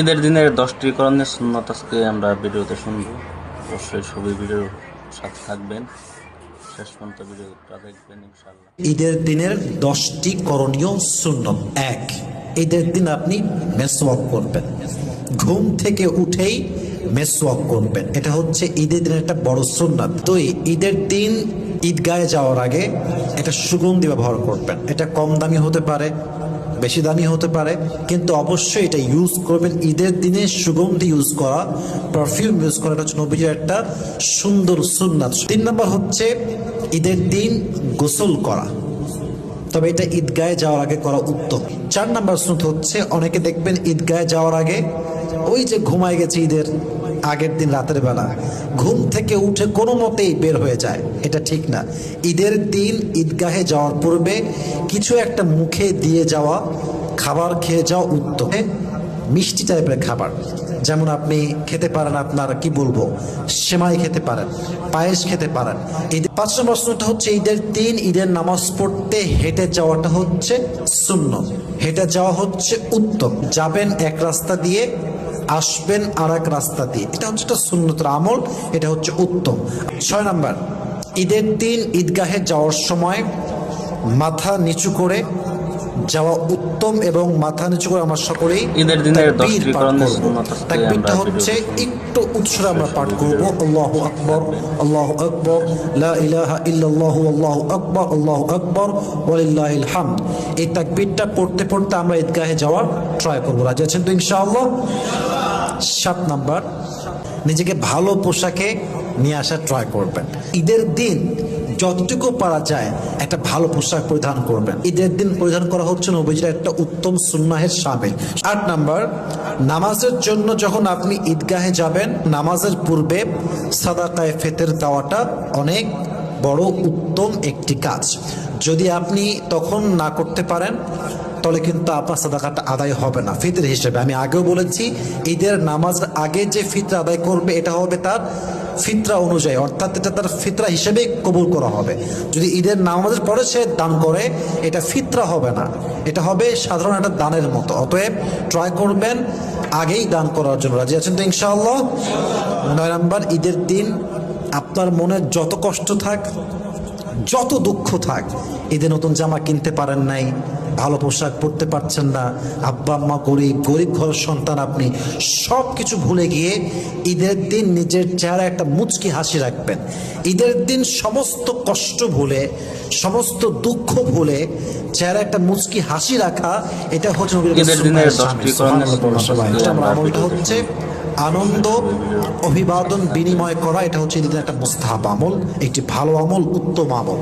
ঈদের দিনের দশটি করণের সুন্নত আজকে আমরা ভিডিওতে শুনব। অবশ্যই সবই ভিডিওর সাথে থাকবেন। শেষ ঈদের দিনের দশটি করণীয় সুন্নত এক। ঈদের দিন আপনি মেসওয়াক করবেন। ঘুম থেকে উঠেই মেসওয়াক করবেন। এটা হচ্ছে ঈদের দিনের একটা বড় সুন্নাত। তো ঈদের দিন ঈদগাহে যাওয়ার আগে এটা সুগন্ধি ব্যবহার করবেন। এটা কম দামি হতে পারে বেশি দামি হতে পারে, কিন্তু অবশ্যই এটা ইউজ করবেন ঈদের দিনে, সুগন্ধি ইউজ করা পারফিউম ইউজ করা, এটা হচ্ছে নবীজির একটা সুন্দর সুন্নাত। তিন নম্বর হচ্ছে ঈদের দিন গোসল করা। তবে এটা ঈদগাহে যাওয়ার আগে করা উত্তম। চার নাম্বার সুন্নত হচ্ছে, অনেকে দেখবেন ঈদগাহে যাওয়ার আগে ওই যে ঘুমায় গেছে ঈদের আগের দিন রাতের বেলা ঘুম থেকে উঠে কোনো মতেই বের হয়ে যায়। এটা ঠিক না। ঈদের দিন ঈদগাহে যাওয়ার পূর্বে কিছু একটা মুখে দিয়ে যাওয়া, খাবার খেয়ে যাওয়া উত্তম। মিষ্টি টাইপের খাবার। যেমন আপনি খেতে পারেন আপনার, কি বলব, সেমাই খেতে পারেন, পায়েস খেতে পারেন। ঈদ পাঁচ নম্বর প্রশ্নটা হচ্ছে, ঈদের দিন ঈদের নামাজ পড়তে হেঁটে যাওয়াটা হচ্ছে শূন্য হেঁটে যাওয়া হচ্ছে উত্তম। যাবেন এক রাস্তা দিয়ে আসবেন আর এক রাস্তা দিয়ে। এটা হচ্ছে একটা সুন্নতর আমল, এটা হচ্ছে উত্তম। ছয় নাম্বার, ঈদের দিন ঈদগাহে যাওয়ার সময় মাথা নিচু করে যাওয়া উত্তম এবং মাথা নিচু করে আমরা সকলেই ঈদের দিনের। তাকবীরটা হচ্ছে একটু উৎসরে আমরা পাঠ করব। আল্লাহু আকবর আল্লাহু আকবর লা ইলাহা ইল্লাল্লাহু আল্লাহু আকবর আল্লাহু আকবর ওয়ালিল্লাহিল হামদ। এই তাকবীরটা পড়তে পড়তে আমরা ঈদগাহে যাওয়ার ট্রাই করব। রাজি আছেন তো ইনশাআল্লাহ? সাত নাম্বার নিজেকে ভালো পোশাকে নিয়ে আসার ট্রাই করবেন। ঈদের দিন যতটুকু পারা যায় একটা ভালো পোশাক পরিধান করবেন। ঈদের দিন পরিধান করা হচ্ছে নবীজির একটা উত্তম সুন্নাহের সামিল। আট নাম্বার, নামাজের জন্য যখন আপনি ঈদগাহে যাবেন, নামাজের পূর্বে সাদাকায় ফেতের দেওয়াটা অনেক বড় উত্তম একটি কাজ। যদি আপনি তখন না করতে পারেন, তাহলে কিন্তু আপনার সাদাকাটা আদায় হবে না ফিতর হিসেবে। আমি আগেও বলেছি, ঈদের নামাজ আগে যে ফিতরা আদায় করবে, এটা হবে তার ফিতরা অনুযায়ী, অর্থাৎ এটা তার ফিতরা হিসেবে কবুল করা হবে। যদি ঈদের নামাজের পরে সে দান করে, এটা ফিতরা হবে না। এটা হবে সাধারণ একটা দানের মতো। অতএব ট্রাই করবেন, আগেই দান করার জন্য। রাজি আছেন তো ইনশাআল্লাহ? নয় নম্বর, ঈদের দিন আপনার মনে যত কষ্ট থাক যত দুঃখ থাক ঈদে নতুন জামা কিনতে পারেন নাই ভালো পোশাক পরতে পারছেন না আব্বা আম্মা গরিব গরিব ঘরের সন্তান আপনি সব কিছু ভুলে গিয়ে ঈদের দিন নিজের চেহারা একটা মুচকি হাসি রাখবেন। ঈদের দিন সমস্ত কষ্ট ভুলে সমস্ত দুঃখ ভুলে চেহারা একটা মুচকি হাসি রাখা এটা হচ্ছে আমলটা হচ্ছে আনন্দ অভিবাদন বিনিময় করা এটা হচ্ছে একটা মুস্তাহাব আমল একটি ভালো আমল উত্তম আমল।